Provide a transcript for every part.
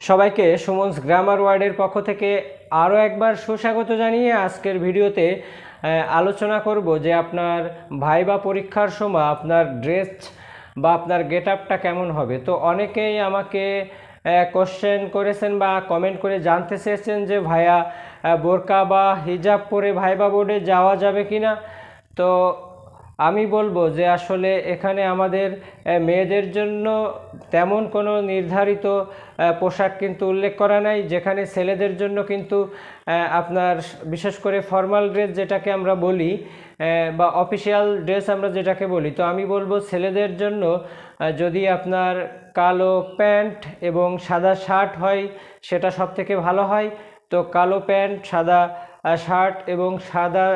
সবাইকে সুমনস গ্রামার ওয়ার্ডের পক্ষ থেকে আরও একবার সুস্বাগত জানিয়ে আজকের ভিডিওতে আলোচনা করব যে আপনার ভাইবা পরীক্ষার সময় আপনার ড্রেস বা আপনার গেট আপটা কেমন হবে। তো অনেকেই আমাকে কোশ্চেন করেছেন বা কমেন্ট করে জানতে চেয়েছেন যে, ভাইয়া বোরকা বা হিজাব পরে ভাইবা বোর্ডে যাওয়া যাবে কি না তো আমি বলব যে আসলে এখানে আমাদের মেয়েদের জন্য তেমন কোনো নির্ধারিত পোশাক কিন্তু উল্লেখ করা নাই, যেখানে ছেলেদের জন্য কিন্তু আপনার বিশেষ করে ফর্মাল ড্রেস যেটাকে আমরা বলি বা অফিসিয়াল ড্রেস আমরা যেটাকে বলি। তো আমি বলব ছেলেদের জন্য যদি আপনার কালো প্যান্ট এবং সাদা শার্ট হয়, সেটা সব থেকে ভালো হয়। তো কালো প্যান্ট, সাদা শার্ট এবং সাদা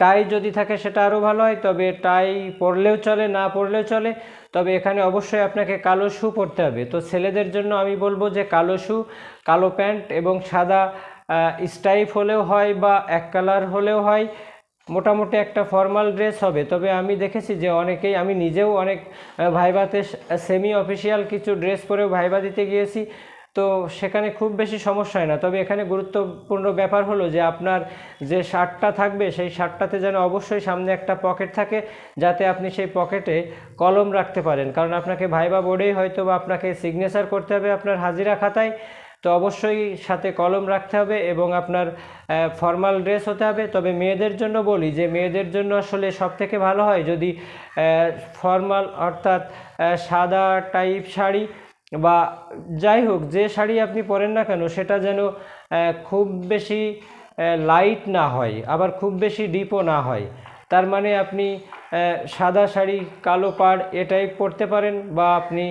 টাই যদি থাকে সেটা আরও ভালো হয়, তবে টাই পরলেও চলে, না পরলেও চলে। তবে এখানে অবশ্যই আপনাকে কালো শু পরতে হবে। তো ছেলেদের জন্য আমি বলব যে কালো শু, কালো প্যান্ট এবং সাদা স্টাইপ হলেও হয় বা এক কালার হলেও হয়। মোটামুটি একটা ফর্মাল ড্রেস হবে। তবে আমি দেখেছি যে অনেকেই, আমি নিজেও অনেক ভাইভাতে সেমি অফিসিয়াল কিছু ড্রেস পরেও ভাইভা দিতে গিয়েছি। তো সেখানে খুব বেশি সমস্যা হয় না। তবে এখানে গুরুত্বপূর্ণ ব্যাপার হলো যে আপনার যে শার্টটা থাকবে, সেই শার্টটাতে যেন অবশ্যই সামনে একটা পকেট থাকে, যাতে আপনি সেই পকেটে কলম রাখতে পারেন। কারণ আপনাকে ভাইবা বোর্ডেই হয়তো বা আপনাকে সিগনেচার করতে হবে আপনার হাজিরা খাতায়। তো অবশ্যই সাথে কলম রাখতে হবে এবং আপনার ফর্মাল ড্রেস হতে হবে। তবে মেয়েদের জন্য বলি যে মেয়েদের জন্য আসলে সব থেকে ভালো হয় যদি ফর্মাল অর্থাৎ সাদা টাইপ শাড়ি বা যাই হোক, যে শাড়ি আপনি পরেন না কেন, সেটা যেন খুব বেশি লাইট না হয়, আবার খুব বেশি ডিপও না হয়। তার মানে আপনি সাদা শাড়ি, কালো পাড় এটাই পরতে পারেন বা আপনি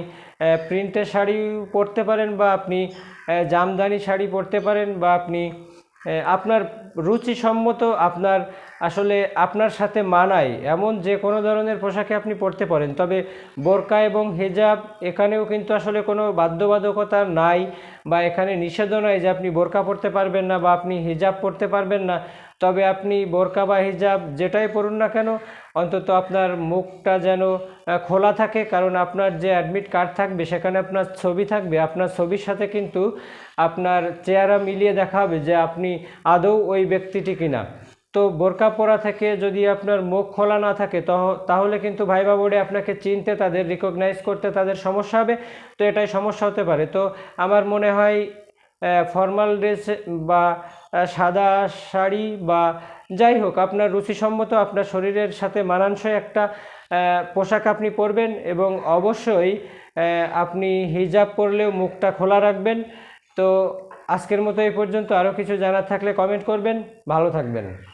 প্রিন্টের শাড়ি পরতে পারেন বা আপনি জামদানি শাড়ি পরতে পারেন বা আপনি আপনার রুচিসম্মত আপনার আসলে আপনার সাথে মানায় এমন যে কোনো ধরনের পোশাকে আপনি পরতে পারেন। তবে বোরকা এবং হেজাব এখানেও কিন্তু আসলে কোনো বাধ্যবাধকতা নাই বা এখানে নিষেধও নাই যে আপনি বোরকা পরতে পারবেন না বা আপনি হিজাব পরতে পারবেন না। তবে আপনি বোরকা বা হিজাব যেটাই পরুন না কেন, অন্তত আপনার মুখটা যেন খোলা থাকে। কারণ আপনার যে অ্যাডমিট কার্ড থাকবে, সেখানে আপনার ছবি থাকবে। আপনার ছবির সাথে কিন্তু আপনার চেহারা মিলিয়ে দেখা হবে যে আপনি আদৌ ওই ব্যক্তিটি কিনা। তো বোরকা পরা থেকে যদি আপনার মুখ খোলা না থাকে, তহ- তাহলে কিন্তু ভাইবা বোর্ডে আপনাকে চিনতে, তাদের রিকগনাইজ করতে তাদের সমস্যা হবে। তো এটাই সমস্যা হতে পারে। তো আমার মনে হয় ফর্মাল ড্রেস বা সাদা শাড়ি বা যাই হোক, আপনার রুচিসম্মত, আপনার শরীরের সাথে মানানসই একটা পোশাক আপনি পরবেন এবং অবশ্যই আপনি হিজাব পরলেও মুখটা খোলা রাখবেন। তো আজকের মতো এই পর্যন্ত। আরও কিছু জানার থাকলে কমেন্ট করবেন। ভালো থাকবেন।